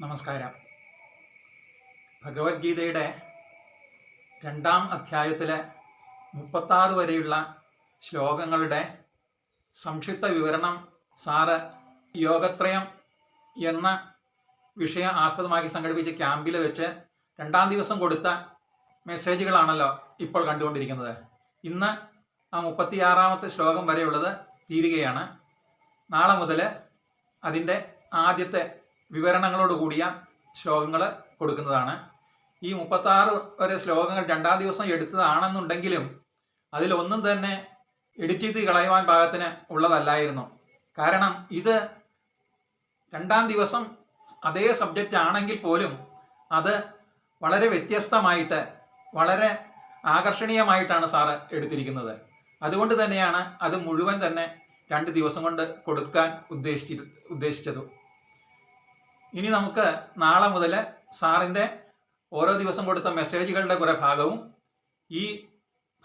നമസ്കാരം. ഭഗവത്ഗീതയുടെ രണ്ടാം അധ്യായത്തിലെ മുപ്പത്താറ് വരെയുള്ള ശ്ലോകങ്ങളുടെ സംക്ഷിപ്ത വിവരണം സാറ് യോഗത്രയം എന്ന വിഷയം ആസ്പദമാക്കി സംഘടിപ്പിച്ച ക്യാമ്പിൽ വെച്ച് രണ്ടാം ദിവസം കൊടുത്ത മെസ്സേജുകളാണല്ലോ ഇപ്പോൾ കണ്ടുകൊണ്ടിരിക്കുന്നത്. ഇന്ന് ആ മുപ്പത്തിയാറാമത്തെ ശ്ലോകം വരെയുള്ളത് തീരുകയാണ്. നാളെ മുതൽ അതിന്റെ ആദ്യത്തെ വിവരണങ്ങളോട് കൂടിയ ശ്ലോകങ്ങൾ കൊടുക്കുന്നതാണ്. ഈ മുപ്പത്താറ് വരെ ശ്ലോകങ്ങൾ രണ്ടാം ദിവസം എടുത്തതാണെന്നുണ്ടെങ്കിലും അതിലൊന്നും തന്നെ എഡിറ്റ് ചെയ്ത് കളയുവാൻ പാകത്തിന് ഉള്ളതല്ലായിരുന്നു. കാരണം ഇത് രണ്ടാം ദിവസം അതേ സബ്ജക്റ്റ് ആണെങ്കിൽ പോലും അത് വളരെ വ്യത്യസ്തമായിട്ട് വളരെ ആകർഷണീയമായിട്ടാണ് സാറ് എടുത്തിരിക്കുന്നത്. അതുകൊണ്ട് തന്നെയാണ് അത് മുഴുവൻ തന്നെ രണ്ട് ദിവസം കൊണ്ട് കൊടുക്കാൻ ഉദ്ദേശിച്ചി ഉദ്ദേശിച്ചത്. ഇനി നമുക്ക് നാളെ മുതൽ സാറിന്റെ ഓരോ ദിവസം കൊടുത്ത മെസ്സേജുകളുടെ കുറേ ഭാഗവും ഈ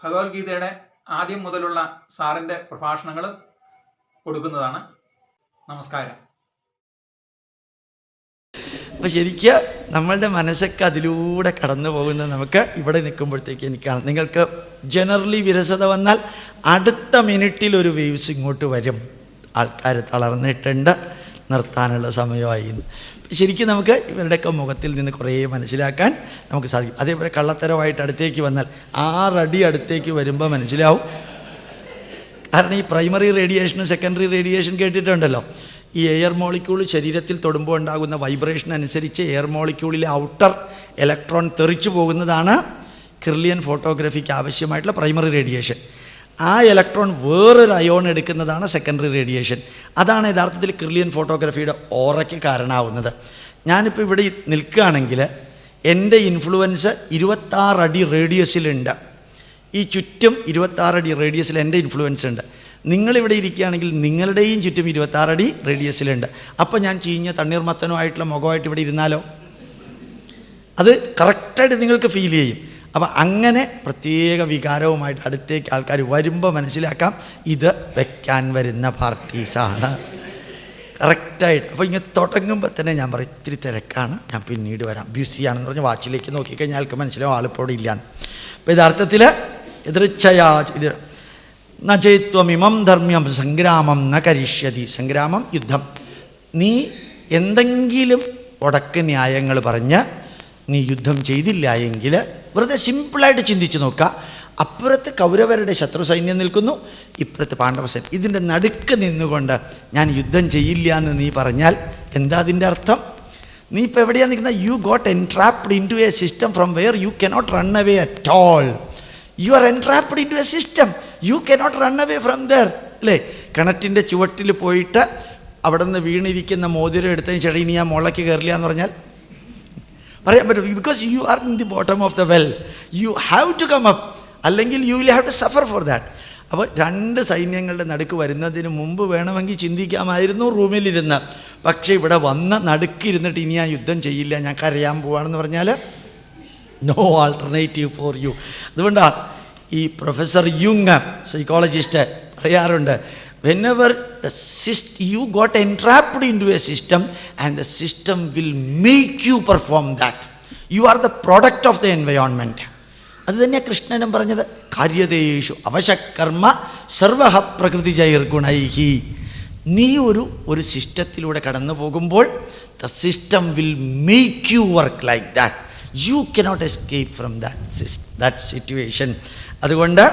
ഭഗവത്ഗീതയുടെ ആദ്യം മുതലുള്ള സാറിന്റെ പ്രഭാഷണങ്ങൾ കൊടുക്കുന്നതാണ്. നമസ്കാരം. അപ്പം ശരിക്ക് നമ്മളുടെ മനസ്സൊക്കെ അതിലൂടെ കടന്നു പോകുന്നത് നമുക്ക് ഇവിടെ നിൽക്കുമ്പോഴത്തേക്ക് എനിക്ക് കാണാം. നിങ്ങൾക്ക് ജനറലി വിരസത വന്നാൽ അടുത്ത മിനിറ്റിൽ ഒരു വേവ്സ് ഇങ്ങോട്ട് വരും. ആൾക്കാർ തളർന്നിട്ടുണ്ട്. നിർത്താനുള്ള സമയമായി. ശരിക്കും നമുക്ക് ഇവരുടെയൊക്കെ മുഖത്തിൽ നിന്ന് കുറേ മനസ്സിലാക്കാൻ നമുക്ക് സാധിക്കും. അതേപോലെ കള്ളത്തരമായിട്ട് അടുത്തേക്ക് വന്നാൽ ആറടി അടുത്തേക്ക് വരുമ്പോൾ മനസ്സിലാവും. കാരണം ഈ പ്രൈമറി റേഡിയേഷനും സെക്കൻഡറി റേഡിയേഷൻ കേട്ടിട്ടുണ്ടല്ലോ. ഈ എയർ മോളിക്യൂൾ ശരീരത്തിൽ തൊടുമ്പോൾ ഉണ്ടാകുന്ന വൈബ്രേഷൻ അനുസരിച്ച് എയർ മോളിക്യൂളിലെ ഔട്ടർ ഇലക്ട്രോൺ തെറിച്ചു പോകുന്നതാണ് ക്രില്ലിയൻ ഫോട്ടോഗ്രാഫിക്ക് ആവശ്യമായിട്ടുള്ള പ്രൈമറി റേഡിയേഷൻ. ആ ഇലക്ട്രോൺ വേറൊരു അയോൺ എടുക്കുന്നതാണ് സെക്കൻഡറി റേഡിയേഷൻ അതാണ് യഥാർത്ഥത്തിൽ ക്രിലിയൻ ഫോട്ടോഗ്രാഫിയുടെ ഓറയ്ക്ക് കാരണമാവുന്നത്. ഞാനിപ്പോൾ ഇവിടെ നിൽക്കുകയാണെങ്കിൽ എന്റെ ഇൻഫ്ലുവൻസ് ഇരുപത്താറടി റേഡിയസിലുണ്ട് ഈ ചുറ്റും ഇരുപത്താറടി റേഡിയസിൽ എന്റെ ഇൻഫ്ലുവൻസ് ഉണ്ട്. നിങ്ങളിവിടെ ഇരിക്കുകയാണെങ്കിൽ നിങ്ങളുടെയും ചുറ്റും ഇരുപത്താറടി റേഡിയസിലുണ്ട് അപ്പോൾ ഞാൻ ചീഞ്ഞ തണ്ണീർമത്തനുമായിട്ടുള്ള മുഖമായിട്ട് ഇവിടെ ഇരുന്നാലോ? അത് കറക്റ്റായിട്ട് നിങ്ങൾക്ക് ഫീൽ ചെയ്യും. അപ്പോൾ അങ്ങനെ പ്രത്യേക വികാരവുമായിട്ട് അടുത്തേക്ക് ആൾക്കാർ വരുമ്പോൾ മനസ്സിലാക്കാം ഇത് വെക്കാൻ വരുന്ന പാർട്ടീസാണ് കറക്റ്റായിട്ട് അപ്പോൾ ഇങ്ങനെ തുടങ്ങുമ്പോൾ തന്നെ ഞാൻ പറയും ഇത്തിരി തിരക്കാണ് ഞാൻ പിന്നീട് വരാം. ബ്യൂസിയാണെന്ന് പറഞ്ഞ് വാച്ചിലേക്ക് നോക്കിക്കഴിഞ്ഞാൽ ആൾക്ക് മനസ്സിലാവും ആളിപ്പോടെ ഇവിടെ ഇല്ലാന്ന്. അപ്പോൾ യഥാർത്ഥത്തിൽ എതിർച്ചയാ ഇത് നചേത്വമിമം ധർമ്മ്യം സംഗ്രാമം ന കരിഷ്യതി. സംഗ്രാമം യുദ്ധം. നീ എന്തെങ്കിലും ഉടക്ക് ന്യായങ്ങൾ പറഞ്ഞ് നീ യുദ്ധം ചെയ്തില്ല എങ്കിൽ വെറുതെ സിമ്പിളായിട്ട് ചിന്തിച്ച് നോക്കുക. അപ്പുറത്ത് കൗരവരുടെ ശത്രു സൈന്യം നിൽക്കുന്നു. ഇപ്പുറത്ത് പാണ്ഡവ ഇതിന്റെ നടുക്ക് നിന്നുകൊണ്ട് ഞാൻ യുദ്ധം ചെയ്യില്ല എന്ന് നീ പറഞ്ഞാൽ എന്താ അതിന്റെ അർത്ഥം? നീ ഇപ്പോൾ എവിടെയാണ് നിൽക്കുന്നത്? You got entrapped into a system from where you cannot run away at all you are entrapped into a system you cannot run away from there അല്ലേ? കിണറ്റിന്റെ ചുവട്ടിൽ പോയിട്ട് അവിടെ നിന്ന് വീണിരിക്കുന്ന മോതിരം എടുത്തതിന് ശേഷം ഇനി ആ മുളയ്ക്ക് കയറില്ല എന്ന് പറഞ്ഞാൽ പറയാൻ പറ്റും. Because you are in the bottom of the well you have to come up അല്ലെങ്കിൽ you will have to suffer for that അപ്പോൾ രണ്ട് സൈന്യങ്ങളുടെ നടുക്ക് വരുന്നതിന് മുമ്പ് വേണമെങ്കിൽ ചിന്തിക്കാമായിരുന്നു റൂമിലിരുന്ന്. പക്ഷേ ഇവിടെ വന്ന് നടുക്കിരുന്നിട്ട് ഇനി ഞാൻ യുദ്ധം ചെയ്യില്ല ഞാൻ കരയാൻ പോവാണെന്ന് പറഞ്ഞാൽ നോ ആൾട്ടർനേറ്റീവ് ഫോർ യു അതുകൊണ്ടാണ് ഈ പ്രൊഫസർ യുങ് സൈക്കോളജിസ്റ്റ് പറയാറുണ്ട് the cyst you got entrapped into a system and the system will make you perform that you are the product of the environment അത് തന്നെയാണ് കൃഷ്ണനും പറഞ്ഞത് കാര്യതയേഷു അവശകർമ്മ സർവഹ പ്രകൃതി ജൈർഗുണൈഹി നീ ഒരു ഒരു സിസ്റ്റത്തിലൂടെ കടന്നു പോകുമ്പോൾ the system will make you work like that you cannot escape from that Cs that situation അതുകൊണ്ട്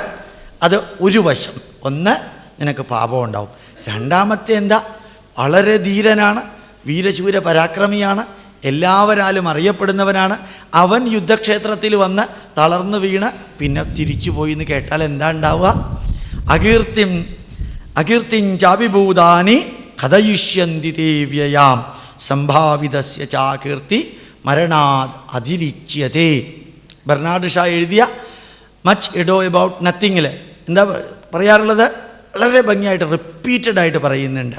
അത് ഒരു വശം. ഒന്ന് നിനക്ക് പാപം ഉണ്ടാവും. രണ്ടാമത്തെ എന്താ? വളരെ ധീരനാണ് വീരശൂര പരാക്രമിയാണ് എല്ലാവരാലും അറിയപ്പെടുന്നവനാണ്. അവൻ യുദ്ധക്ഷേത്രത്തിൽ വന്ന് തളർന്നു വീണ് പിന്നെ തിരിച്ചു പോയി എന്ന് കേട്ടാൽ എന്താ ഉണ്ടാവുക? അകീർത്തിം അകീർത്തിം ചാവിഭൂതാനി കഥയിഷ്യന്തി ദേവ്യയാം. സംഭാവിതസ്യ ചാകീർത്തി മരണാത് അതിരിച്യതേ. ബെർണാഡ് ഷാ എഴുതിയ മച്ച് എഡോ എബൌട്ട് നത്തിങ്ങിൽ എന്താ പറയാറുള്ളത്? വളരെ ഭംഗിയായിട്ട് റിപ്പീറ്റഡ് ആയിട്ട് പറയുന്നുണ്ട്.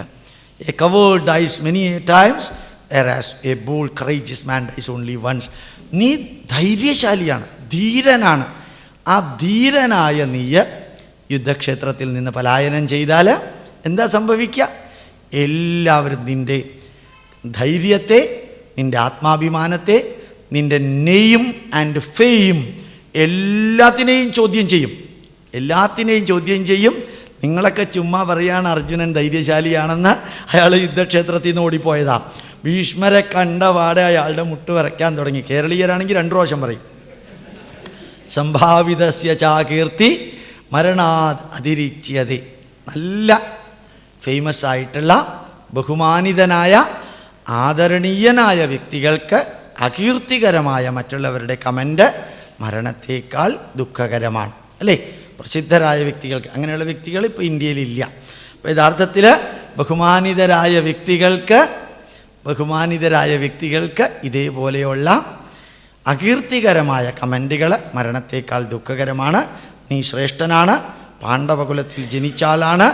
A coward dies many times as a bold courageous man dies only once നീ ധൈര്യശാലിയാണ് ധീരനാണ്. ആ ധീരനായ നീയ യുദ്ധക്ഷേത്രത്തിൽ നിന്ന് പലായനം ചെയ്താൽ എന്താ സംഭവിക്കുക എല്ലാവരും നിന്റെ ധൈര്യത്തെ നിന്റെ ആത്മാഭിമാനത്തെ നിന്റെ നെയ്യും ആൻഡ് ഫെയും എല്ലാത്തിനെയും ചോദ്യം ചെയ്യും. എല്ലാത്തിനെയും ചോദ്യം ചെയ്യും. നിങ്ങളൊക്കെ ചുമ്മാ പറയാണ് അർജുനൻ ധൈര്യശാലിയാണെന്ന് അയാൾ യുദ്ധക്ഷേത്രത്തിൽ നിന്ന് ഓടിപ്പോയതാ. ഭീഷ്മരെ കണ്ട പാടെ അയാളുടെ മുട്ട് വരയ്ക്കാൻ തുടങ്ങി. കേരളീയരാണെങ്കിൽ രണ്ടു പ്രാവശ്യം പറയും. സംഭാവിതസ്യ ചാകീർത്തി മരണാത് അതിരിച്ചത് നല്ല ഫേമസ് ആയിട്ടുള്ള ബഹുമാനിതനായ ആദരണീയനായ വ്യക്തികൾക്ക് അകീർത്തികരമായ മറ്റുള്ളവരുടെ കമന്റ് മരണത്തേക്കാൾ ദുഃഖകരമാണ്. അല്ലേ? പ്രസിദ്ധരായ വ്യക്തികൾക്ക് അങ്ങനെയുള്ള വ്യക്തികൾ ഇപ്പോൾ ഇന്ത്യയിലില്ല. അപ്പോൾ യഥാർത്ഥത്തിൽ ബഹുമാനിതരായ വ്യക്തികൾക്ക് ബഹുമാനിതരായ വ്യക്തികൾക്ക് ഇതേപോലെയുള്ള അകീർത്തികരമായ കമന്റുകൾ മരണത്തേക്കാൾ ദുഃഖകരമാണ്. നീ ശ്രേഷ്ഠനാണ് പാണ്ഡവകുലത്തിൽ ജനിച്ച ആളാണ്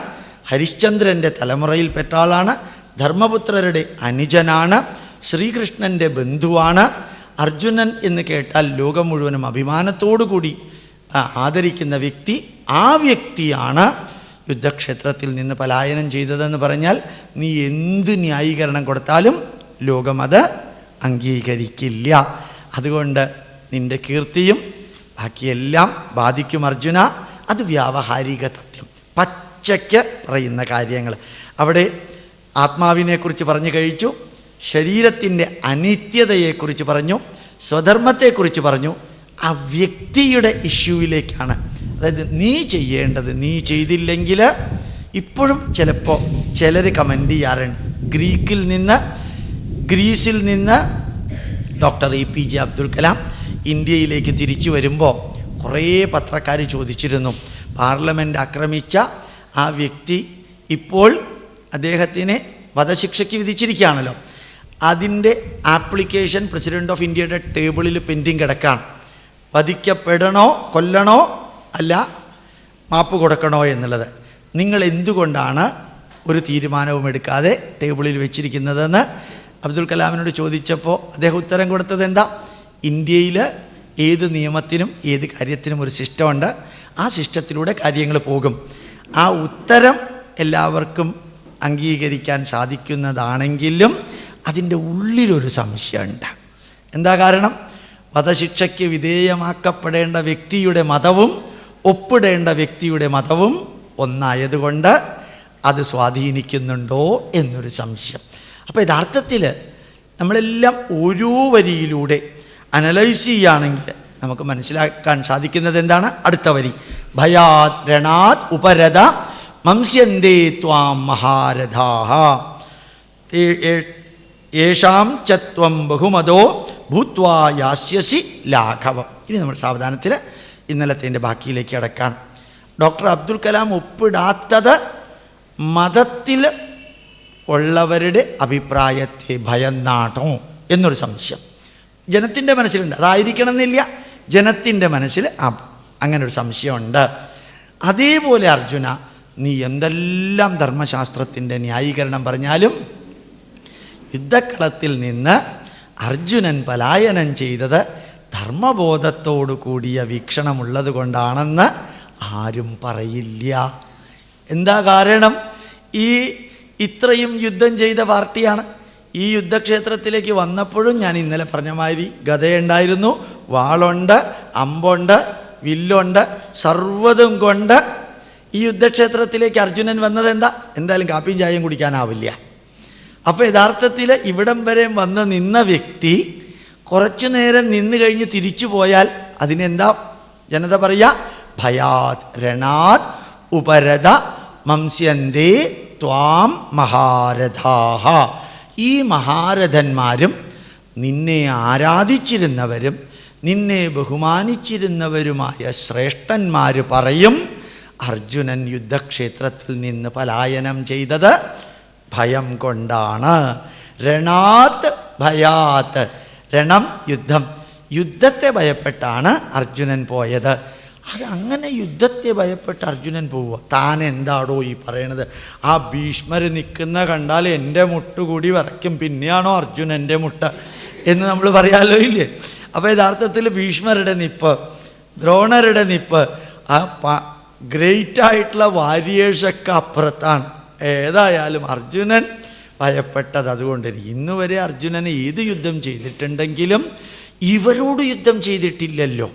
ഹരിശ്ചന്ദ്രന്റെ തലമുറയിൽ പെട്ടാളാണ് ധർമ്മപുത്രരുടെ അനുജനാണ് ശ്രീകൃഷ്ണന്റെ ബന്ധുവാണ് അർജുനൻ എന്ന് കേട്ടാൽ ലോകം മുഴുവനും അഭിമാനത്തോടു കൂടി ആദരിക്കുന്ന വ്യക്തി ആ വ്യക്തിയാണ് യുദ്ധക്ഷേത്രത്തിൽ നിന്ന് പലായനം ചെയ്തതെന്ന് പറഞ്ഞാൽ നീ എന്ത് ന്യായീകരണം കൊടുത്താലും ലോകമത് അംഗീകരിക്കില്ല. അതുകൊണ്ട് നിന്റെ കീർത്തിയും ബാക്കിയെല്ലാം ബാധിക്കും അർജുന. അത് വ്യാവഹാരിക തത്യം. പച്ചയ്ക്ക് പറയുന്ന കാര്യങ്ങൾ. അവിടെ ആത്മാവിനെക്കുറിച്ച് പറഞ്ഞു കഴിച്ചു ശരീരത്തിന്റെ അനിത്യതയെക്കുറിച്ച് പറഞ്ഞു സ്വധർമ്മത്തെക്കുറിച്ച് പറഞ്ഞു ആ വ്യക്തിയുടെ ഇഷ്യൂവിലേക്കാണ്. അതായത് നീ ചെയ്യേണ്ടത് നീ ചെയ്തില്ലെങ്കിൽ ഇപ്പോഴും ചിലപ്പോൾ ചിലർ കമന്റ് ചെയ്യാറുണ്ട്. ഗ്രീക്കിൽ നിന്ന് ഗ്രീസിൽ നിന്ന് doctor A P J Abdul Kalam ഇന്ത്യയിലേക്ക് തിരിച്ചു വരുമ്പോൾ കുറേ പത്രക്കാർ ചോദിച്ചിരുന്നു പാർലമെന്റ് ആക്രമിച്ച ആ വ്യക്തി ഇപ്പോൾ അദ്ദേഹത്തിനെ വധശിക്ഷയ്ക്ക് വിധിച്ചിരിക്കുകയാണല്ലോ. അതിന്റെ ആപ്ലിക്കേഷൻ പ്രസിഡന്റ് ഓഫ് ഇന്ത്യയുടെ ടേബിളിൽ പെൻഡിങ് കിടക്കാണ്. വധിക്കപ്പെടണോ കൊല്ലണോ അല്ല മാപ്പ് കൊടുക്കണോ എന്നുള്ളത്. നിങ്ങൾ എന്തുകൊണ്ടാണ് ഒരു തീരുമാനവും എടുക്കാതെ ടേബിളിൽ വെച്ചിരിക്കുന്നതെന്ന് അബ്ദുൽ കലാമിനോട് ചോദിച്ചപ്പോൾ അദ്ദേഹം ഉത്തരം കൊടുത്തത് എന്താ? ഇന്ത്യയിൽ ഏത് നിയമത്തിനും ഏത് കാര്യത്തിനും ഒരു സിസ്റ്റമുണ്ട് ആ സിസ്റ്റത്തിലൂടെ കാര്യങ്ങൾ പോകും. ആ ഉത്തരം എല്ലാവർക്കും അംഗീകരിക്കാൻ സാധിക്കുന്നതാണെങ്കിലും അതിന്റെ ഉള്ളിലൊരു സംശയമുണ്ട്. എന്താ കാരണം? വധശിക്ഷയ്ക്ക് വിധേയമാക്കപ്പെടേണ്ട വ്യക്തിയുടെ മതവും ഒപ്പിടേണ്ട വ്യക്തിയുടെ മതവും ഒന്നായതുകൊണ്ട് അത് സ്വാധീനിക്കുന്നുണ്ടോ എന്നൊരു സംശയം. അപ്പോൾ യഥാർത്ഥത്തിൽ നമ്മളെല്ലാം ഓരോ വരിയിലൂടെ അനലൈസ് ചെയ്യുകയാണെങ്കിൽ നമുക്ക് മനസ്സിലാക്കാൻ സാധിക്കുന്നത് എന്താണ്? അടുത്ത വരി. ഭയാത് രണാത് ഉപരഥ മംസ്യന്തേ ത്വാം മഹാരഥാഹ. ഏഷാം ചത്വം ബഹുമതോ ഭൂത്വാ യാസ്യസി ലാഘവം. ഇനി നമ്മൾ സാവധാനത്തിൽ ഇന്നലത്തെ ബാക്കിയിലേക്ക് അടക്കാം ഡോക്ടർ അബ്ദുൽ കലാം ഒപ്പിടാത്തത് മതത്തിൽ ഉള്ളവരുടെ അഭിപ്രായത്തെ ഭയന്നാട്ടോ എന്നൊരു സംശയം. ജനത്തിന്റെ മനസ്സിലുണ്ട്. അതായിരിക്കണം എന്നില്ല ജനത്തിന്റെ മനസ്സിൽ അങ്ങനെ ഒരു സംശയമുണ്ട്. അതേപോലെ അർജുന നീ എന്തെല്ലാം ധർമ്മശാസ്ത്രത്തിന്റെ ന്യായീകരണം പറഞ്ഞാലും യുദ്ധക്കളത്തിൽ നിന്ന് അർജുനൻ പലായനം ചെയ്തത് ധർമ്മബോധത്തോടു കൂടിയ വീക്ഷണമുള്ളത് കൊണ്ടാണെന്ന് ആരും പറയില്ല. എന്താ കാരണം? ഈ ഇത്രയും യുദ്ധം ചെയ്ത പാർട്ടിയാണ്. ഈ യുദ്ധക്ഷേത്രത്തിലേക്ക് വന്നപ്പോഴും ഞാൻ ഇന്നലെ പറഞ്ഞ മാതിരി ഗതയുണ്ടായിരുന്നു. വാളുണ്ട് അമ്പുണ്ട് വില്ലുണ്ട് സർവതും കൊണ്ട് ഈ യുദ്ധക്ഷേത്രത്തിലേക്ക് അർജുനൻ വന്നത് എന്താ? എന്തായാലും കാപ്പിയും ചായയും കുടിക്കാനാവില്ല. അപ്പോൾ യഥാർത്ഥത്തിൽ ഇവിടം വരെ വന്ന് നിന്ന വ്യക്തി കുറച്ചു നേരം നിന്ന് കഴിഞ്ഞ് തിരിച്ചു പോയാൽ അതിനെന്താ? ജനത പറയുക ഭയാത് രണാത് ഉപരത മംസ്യന്തേ ത്വാം മഹാരഥാഹ. ഈ മഹാരഥന്മാരും നിന്നെ ആരാധിച്ചിരുന്നവരും നിന്നെ ബഹുമാനിച്ചിരുന്നവരുമായ ശ്രേഷ്ഠന്മാർ പറയും അർജുനൻ യുദ്ധക്ഷേത്രത്തിൽ നിന്ന് പലായനം ചെയ്തത് ഭയം കൊണ്ടാണ്. രണാത് ഭയാത്ത് രണം യുദ്ധം. യുദ്ധത്തെ ഭയപ്പെട്ടാണ് അർജുനൻ പോയത്. അങ്ങനെ യുദ്ധത്തെ ഭയപ്പെട്ട് അർജുനൻ പോവുക. താൻ എന്താടോ ഈ പറയണത്? ആ ഭീഷ്മർ നിൽക്കുന്ന കണ്ടാൽ എന്റെ മുട്ടുകൂടി വരയ്ക്കും. പിന്നെയാണോ അർജുനന്റെ മുട്ട എന്ന് നമ്മൾ പറയാലോ ഇല്ലേ? അപ്പോൾ യഥാർത്ഥത്തിൽ ഭീഷ്മരുടെ നിപ്പ് ദ്രോണരുടെ നിപ്പ് ആ ഗ്രേറ്റ് ആയിട്ടുള്ള വാരിയേഴ്സൊക്കെ അപ്പുറത്താണ്. ഏതായാലും അർജുനൻ ഭയപ്പെട്ടത് അതുകൊണ്ട് ഇന്ന് വരെ അർജുനന് ഏത് യുദ്ധം ചെയ്തിട്ടുണ്ടെങ്കിലും ഇവരോട് യുദ്ധം ചെയ്തിട്ടില്ലല്ലോ.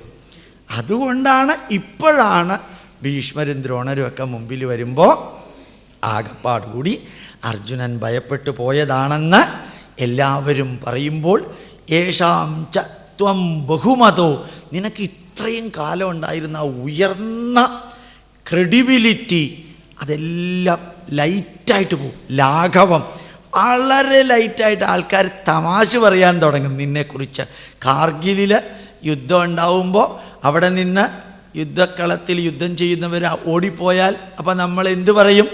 അതുകൊണ്ടാണ് ഇപ്പോഴാണ് ഭീഷ്മരും ദ്രോണരും ഒക്കെ മുമ്പിൽ വരുമ്പോൾ ആകപ്പാട് കൂടി അർജുനൻ ഭയപ്പെട്ടു പോയതാണെന്ന് എല്ലാവരും പറയുമ്പോൾ ഏഷാം ചത്വം ത്വം ബഹുമതോ നിനക്ക് ഇത്രയും കാലം ഉണ്ടായിരുന്ന ഉയർന്ന ക്രെഡിബിലിറ്റി അതെല്ലാം ലൈറ്റായിട്ട് പോകും ലാഘവം. വളരെ ലൈറ്റായിട്ട് ആൾക്കാർ തമാശ പറയാൻ തുടങ്ങും. നിന്നെക്കുറിച്ച് കാർഗിലിൽ യുദ്ധം ഉണ്ടാവുമ്പോൾ അവിടെ നിന്ന് യുദ്ധക്കളത്തിൽ യുദ്ധം ചെയ്യുന്നവർ ഓടിപ്പോയാൽ അപ്പം നമ്മൾ എന്ത് പറയും?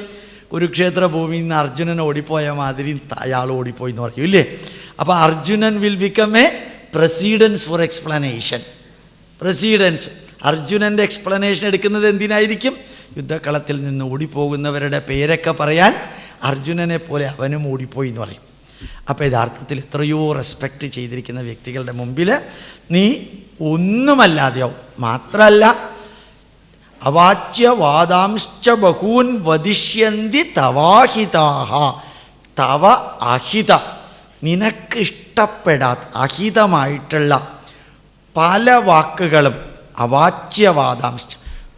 കുരുക്ഷേത്ര ഭൂമിയിൽ നിന്ന് അർജുനൻ ഓടിപ്പോയ മാതിരി അയാൾ ഓടിപ്പോയി എന്ന് പറയും ഇല്ലേ? അപ്പോൾ Arjunan will become a precedence for explanation precedence അർജുനന്റെ എക്സ്പ്ലനേഷൻ എടുക്കുന്നത് എന്തിനായിരിക്കും? യുദ്ധക്കളത്തിൽ നിന്ന് ഓടിപ്പോകുന്നവരുടെ പേരൊക്കെ പറയാൻ അർജുനനെ പോലെ അവനും ഓടിപ്പോയി എന്ന് പറയും. അപ്പോൾ യഥാർത്ഥത്തിൽ എത്രയോ റെസ്പെക്റ്റ് ചെയ്തിരിക്കുന്ന വ്യക്തികളുടെ മുമ്പിൽ നീ ഒന്നുമല്ലാതെയാവും. മാത്രമല്ല അവാച്യവാദാംശ്ച ബഹൂൻ വധിഷ്യന്തി തവാഹിതാഹ. തവ അഹിത. നിനക്കിഷ്ടപ്പെടാത്ത അഹിതമായിട്ടുള്ള പല വാക്കുകളും അവാച്യവാദാംശ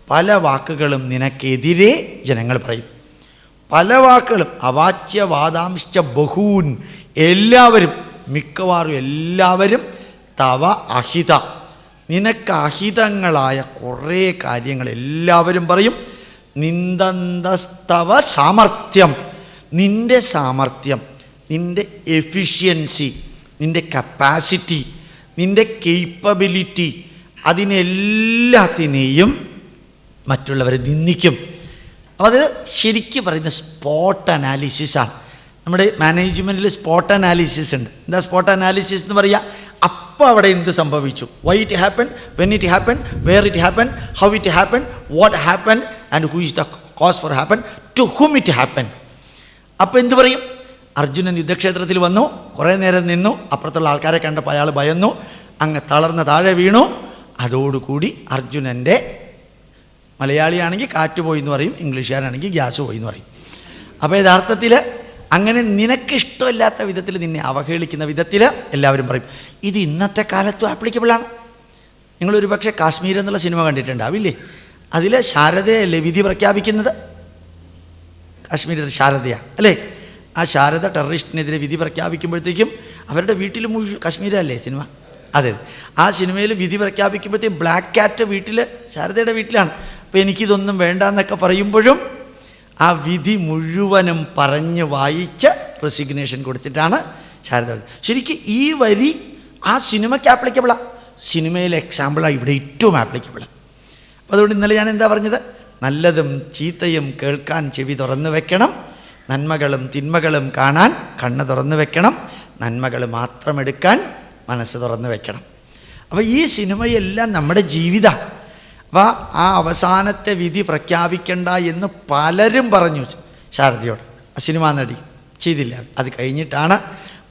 പല വാക്കുകളും നിനക്കെതിരെ ജനങ്ങൾ പറയും. പല വാക്കുകളും അവാച്യവാദാംശ ബഹൂൻ എല്ലാവരും മിക്കവാറും എല്ലാവരും തവ അഹിത. നിനക്ക് അഹിതങ്ങളായ കുറേ കാര്യങ്ങൾ എല്ലാവരും പറയും. നിന്ദന്തസ്തവ സാമർത്ഥ്യം നിന്റെ സാമർത്ഥ്യം നിന്റെ എഫിഷ്യൻസി നിന്റെ കപ്പാസിറ്റി നിന്റെ കേപ്പബിലിറ്റി അതിനെല്ലാത്തിനെയും മറ്റുള്ളവരെ നിന്ദിക്കും. അപ്പോൾ അത് ശരിക്കും പറയുന്ന സ്പോട്ട് അനാലിസിസാണ് നമ്മുടെ മാനേജ്മെന്റിൽ സ്പോട്ട് അനാലിസിസ് ഉണ്ട്. എന്താ സ്പോട്ട് അനാലിസിസ് എന്ന് പറയുക അപ്പോൾ അവിടെ എന്ത് സംഭവിച്ചു? Why it happen when it happen where it happen how it happen what happen and who is the cause for happen to whom it happen അപ്പോൾ എന്ത് പറയും? അർജുനൻ യുദ്ധക്ഷേത്രത്തിൽ വന്നു. കുറേ നേരം നിന്നു. അപ്പുറത്തുള്ള ആൾക്കാരെ കണ്ടപ്പോൾ അയാൾ ഭയന്നു. അങ്ങ് തളർന്ന് താഴെ വീണു. അതോടുകൂടി അർജുനന്റെ മലയാളിയാണെങ്കിൽ കാറ്റ് പോയി എന്ന് പറയും ഇംഗ്ലീഷുകാരാണെങ്കിൽ ഗ്യാസ് പോയി എന്ന് പറയും. അപ്പോൾ യഥാർത്ഥത്തിൽ അങ്ങനെ നിനക്കിഷ്ടമില്ലാത്ത വിധത്തിൽ നിന്നെ അവഹേളിക്കുന്ന വിധത്തിൽ എല്ലാവരും പറയും ഇത് ഇന്നത്തെ കാലത്തും ആപ്ലിക്കബിളാണ് നിങ്ങളൊരു പക്ഷേ കാശ്മീർ എന്നുള്ള സിനിമ കണ്ടിട്ടുണ്ടാവില്ലേ? അതിൽ ശാരദയല്ലേ വിധി പ്രഖ്യാപിക്കുന്നത്? കാശ്മീരിൽ ശാരദയാണ് അല്ലേ? ആ ശാരദ ടെററിസ്റ്റിനെതിരെ വിധി പ്രഖ്യാപിക്കുമ്പോഴത്തേക്കും അവരുടെ വീട്ടിൽ മുഴുവൻ കാശ്മീരല്ലേ സിനിമ? അതെ. ആ സിനിമയിൽ വിധി പ്രഖ്യാപിക്കുമ്പോഴത്തേക്കും ബ്ലാക്ക് കാറ്റ് വീട്ടിൽ ശാരദയുടെ വീട്ടിലാണ്. അപ്പോൾ എനിക്കിതൊന്നും വേണ്ട എന്നൊക്കെ പറയുമ്പോഴും ആ വിധി മുഴുവനും പറഞ്ഞ് വായിച്ച് റെസിഗ്നേഷൻ കൊടുത്തിട്ടാണ് ശാരദ ശരിക്കും ഈ വരി ആ സിനിമയ്ക്ക് ആപ്ലിക്കബിളാണ് സിനിമയിലെ എക്സാമ്പിളാണ് ഇവിടെ ഏറ്റവും ആപ്ലിക്കബിളാണ് അപ്പോൾ അതുകൊണ്ട് ഇന്നലെ ഞാൻ എന്താ പറഞ്ഞത്? നല്ലതും ചീത്തയും കേൾക്കാൻ ചെവി തുറന്നു വെക്കണം. നന്മകളും തിന്മകളും കാണാൻ കണ്ണ് തുറന്നു വെക്കണം. നന്മകൾ മാത്രം എടുക്കാൻ മനസ്സ് തുറന്നു വെക്കണം. അപ്പോൾ ഈ സിനിമയെല്ലാം നമ്മുടെ ജീവിതമാണ് അപ്പോൾ ആ അവസാനത്തെ വിധി പ്രഖ്യാപിക്കണ്ട എന്ന് പലരും പറഞ്ഞു. ശാരദയോട് ആ സിനിമ നടി ചെയ്തില്ല. അത് കഴിഞ്ഞിട്ടാണ്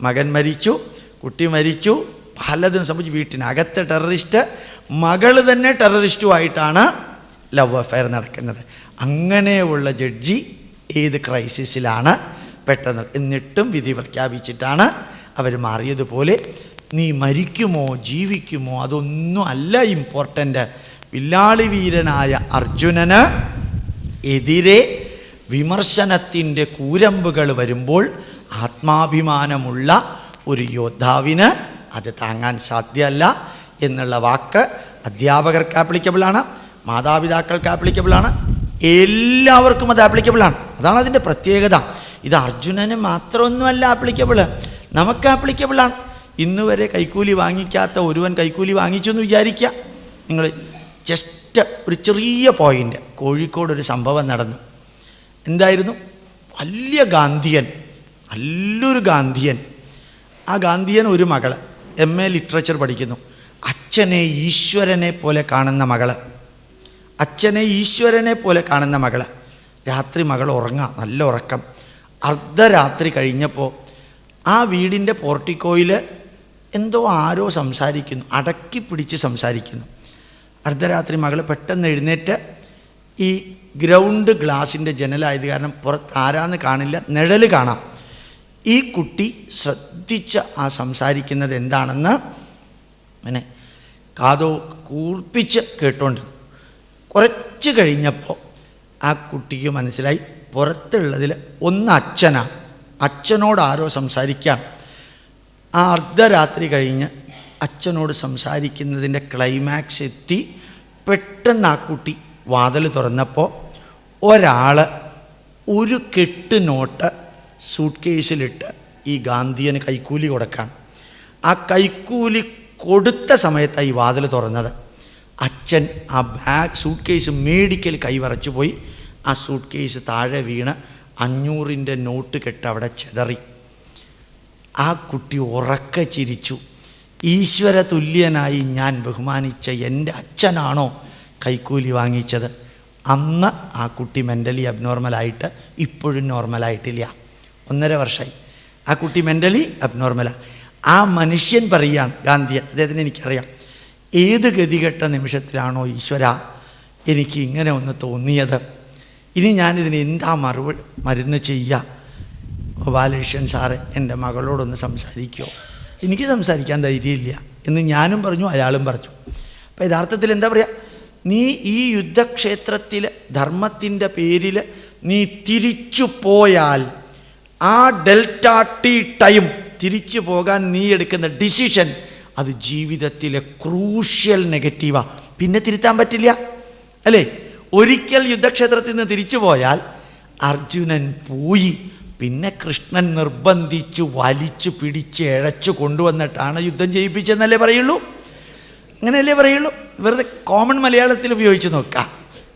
മകൻ മരിച്ചു കുട്ടി മരിച്ചു പലതും സംഭവിച്ചു. വീട്ടിനകത്ത് ടെററിസ്റ്റ് മകൾ തന്നെ ടെററിസ്റ്റുമായിട്ടാണ് ലവ് അഫെയർ നടക്കുന്നത്. അങ്ങനെയുള്ള ജഡ്ജി ഏത് ക്രൈസിസിലാണ് പെട്ടെന്ന് എന്നിട്ടും വിധി പ്രഖ്യാപിച്ചിട്ടാണ് അവർ മാറിയതുപോലെ. നീ മരിക്കുമോ? ജീവിക്കുമോ? അതൊന്നും അല്ല ഇമ്പോർട്ടന്റ് വില്ലാളി വീരനായ അർജുനന് എതിരെ വിമർശനത്തിന്റെ കൂരമ്പുകൾ വരുമ്പോൾ ആത്മാഭിമാനമുള്ള ഒരു യോദ്ധാവിന് അത് താങ്ങാൻ സാധ്യമല്ല എന്നുള്ള വാക്ക് അധ്യാപകർക്ക് ആപ്ലിക്കബിളാണ് മാതാപിതാക്കൾക്ക് ആപ്ലിക്കബിളാണ് എല്ലാവർക്കും അത് ആപ്ലിക്കബിളാണ് അതാണ് അതിന്റെ പ്രത്യേകത. ഇത് അർജുനന് മാത്രമൊന്നുമല്ല ആപ്ലിക്കബിൾ നമുക്ക് ആപ്ലിക്കബിളാണ് ഇന്നുവരെ കൈക്കൂലി വാങ്ങിക്കാത്ത ഒരുവൻ കൈക്കൂലി വാങ്ങിച്ചു എന്ന് വിചാരിക്കുക. നിങ്ങൾ ജസ്റ്റ് ഒരു ചെറിയ പോയിന്റ് കോഴിക്കോട് ഒരു സംഭവം നടന്നു. എന്തായിരുന്നു? വലിയ ഗാന്ധിയൻ നല്ലൊരു ഗാന്ധിയൻ. ആ ഗാന്ധിയൻ ഒരു മകൾ എം എ ലിറ്ററേച്ചർ പഠിക്കുന്നു. അച്ഛനെ ഈശ്വരനെ പോലെ കാണുന്ന മകൾ. അച്ഛനെ ഈശ്വരനെ പോലെ കാണുന്ന മകൾ. രാത്രി മകൾ ഉറങ്ങാം നല്ല ഉറക്കം. അർദ്ധരാത്രി കഴിഞ്ഞപ്പോൾ ആ വീടിന്റെ പോർട്ടിക്കോയിൽ എന്തോ ആരോ സംസാരിക്കുന്നു അടക്കി പിടിച്ച് സംസാരിക്കുന്നു. അർദ്ധരാത്രി മകൾ പെട്ടെന്ന് എഴുന്നേറ്റ് ഈ ഗ്രൗണ്ട് ഗ്ലാസിന്റെ ജനലായത് കാരണം പുറത്ത് ആരാന്ന് കാണില്ല നിഴൽ കാണാം. ഈ കുട്ടി ശ്രദ്ധിച്ച് ആ സംസാരിക്കുന്നത് എന്താണെന്ന് അങ്ങനെ കാതോ കൂർപ്പിച്ച് കേട്ടോണ്ടിരുന്നു. കുറച്ച് കഴിഞ്ഞപ്പോൾ ആ കുട്ടിക്ക് മനസ്സിലായി പുറത്തുള്ളതിൽ ഒന്ന് അച്ഛനാണ് അച്ഛനോട് ആരോ സംസാരിക്കാം. ആ അർദ്ധരാത്രി കഴിഞ്ഞ് അച്ഛനോട് സംസാരിക്കുന്നതിന്റെ ക്ലൈമാക്സ് എത്തി. പെട്ടെന്ന് ആ കുട്ടി വാതിൽ തുറന്നപ്പോൾ ഒരാൾ ഒരു കെട്ട് നോട്ട് സൂട്ട് കേസിലിട്ട് ഈ ഗാന്ധിയന് കൈക്കൂലി കൊടുക്കാൻ. ആ കൈക്കൂലി കൊടുത്ത സമയത്താണ് ഈ വാതിൽ തുറന്നത്. അച്ഛൻ ആ ബാഗ് സൂട്ട് കേസ് മേടിക്കൽ കൈവറച്ചു പോയി. ആ സൂട്ട് കേസ് താഴെ വീണ് അഞ്ഞൂറിന്റെ നോട്ട് കെട്ട് അവിടെ ചെതറി. ആ കുട്ടി ഉറക്കെ ചിരിച്ചു. ഈശ്വര തുല്യനായി ഞാൻ ബഹുമാനിച്ച എന്റെ അച്ഛനാണോ കൈക്കൂലി വാങ്ങിച്ചത്? അന്ന് ആ കുട്ടി മെന്റലി അബ്നോർമലായിട്ട് ഇപ്പോഴും നോർമലായിട്ടില്ല ഒന്നര വർഷമായി ആ കുട്ടി മെന്റലി അബ്നോർമലാണ് ആ. മനുഷ്യൻ പറയുകയാണ് ഗാന്ധിയൻ അദ്ദേഹത്തിന് എനിക്കറിയാം ഏത് ഗതികെട്ട നിമിഷത്തിലാണോ ഈശ്വര എനിക്ക് ഇങ്ങനെ ഒന്ന് തോന്നിയത്? ഇനി ഞാനിതിന് എന്താ മറുപടി മരുന്ന് ചെയ്യുക? ബാലകൃഷ്ണൻ സാറ് എന്റെ മകളോടൊന്ന് സംസാരിക്കുമോ എനിക്ക് സംസാരിക്കാൻ ധൈര്യമില്ല എന്ന് ഞാനും പറഞ്ഞു അയാളും പറഞ്ഞു. അപ്പം യഥാർത്ഥത്തിൽ എന്താ പറയുക നീ ഈ യുദ്ധക്ഷേത്രത്തിൽ ധർമ്മത്തിന്റെ പേരിൽ നീ തിരിച്ചു പോയാൽ ആ ഡെൽറ്റ ടി ടൈം തിരിച്ചു പോകാൻ നീ എടുക്കുന്ന ഡിസിഷൻ അത് ജീവിതത്തിലെ ക്രൂഷ്യൽ നെഗറ്റീവാണ് പിന്നെ തിരുത്താൻ പറ്റില്ല. അല്ലേ? ഒരിക്കൽ യുദ്ധക്ഷേത്രത്തിൽ നിന്ന് തിരിച്ചു പോയാൽ അർജുനൻ പോയി. പിന്നെ കൃഷ്ണൻ നിർബന്ധിച്ച് വലിച്ചു പിടിച്ച് ഇഴച്ചു കൊണ്ടുവന്നിട്ടാണ് യുദ്ധം ചെയ്യിപ്പിച്ചെന്നല്ലേ പറയുള്ളൂ? അങ്ങനെയല്ലേ പറയുള്ളൂ? വെറുതെ കോമൺ മലയാളത്തിൽ ഉപയോഗിച്ച് നോക്കാം.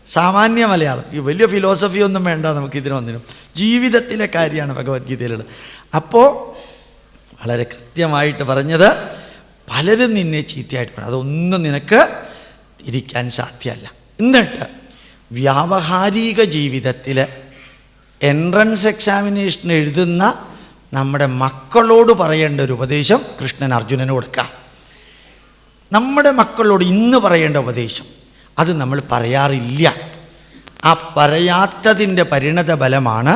സാമാന്യ മലയാളം. ഈ വലിയ ഫിലോസഫി ഒന്നും വേണ്ട നമുക്ക് ഇതിന് ഒന്നിനും ജീവിതത്തിലെ കാര്യമാണ് ഭഗവത്ഗീതയിലുള്ളത്. അപ്പോൾ വളരെ കൃത്യമായിട്ട് പറഞ്ഞത് പലരും നിന്നെ ചീത്തയായിട്ട് പറയും. അതൊന്നും നിനക്ക് ഇരിക്കാൻ സാധ്യമല്ല. എന്നിട്ട് വ്യാവഹാരിക ജീവിതത്തിൽ എൻട്രൻസ് എക്സാമിനേഷൻ എഴുതുന്ന നമ്മുടെ മക്കളോട് പറയേണ്ട ഒരു ഉപദേശം കൃഷ്ണൻ അർജുനന് കൊടുക്കാം. നമ്മുടെ മക്കളോട് ഇന്ന് പറയേണ്ട ഉപദേശം അത് നമ്മൾ പറയാറില്ല. ആ പറയാത്തതിന്റെ പരിണത ഫലമാണ്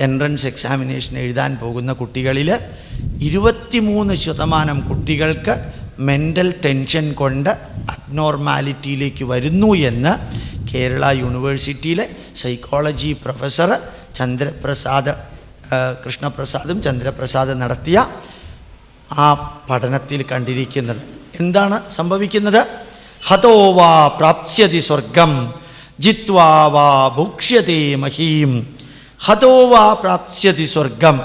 എൻട്രൻസ് എക്സാമിനേഷൻ എഴുതാൻ പോകുന്ന കുട്ടികളിൽ ഇരുപത്തിമൂന്ന് ശതമാനം കുട്ടികൾക്ക് മെന്റൽ ടെൻഷൻ കൊണ്ട് അബ്നോർമാലിറ്റിയിലേക്ക് വരുന്നു എന്ന് കേരള യൂണിവേഴ്സിറ്റിയിലെ സൈക്കോളജി പ്രൊഫസർ ചന്ദ്രപ്രസാദ് കൃഷ്ണപ്രസാദും ചന്ദ്രപ്രസാദും നടത്തിയ ആ പഠനത്തിൽ കണ്ടിരിക്കുന്നത് എന്താണ് സംഭവിക്കുന്നത്? ഹതോവാ പ്രാപ്സ്യതി സ്വർഗം ജിത്വാ വാ ഭുക്ഷ്യതേ മഹീം. ഹതോവാ പ്രാപ്സ്യതി സ്വർഗം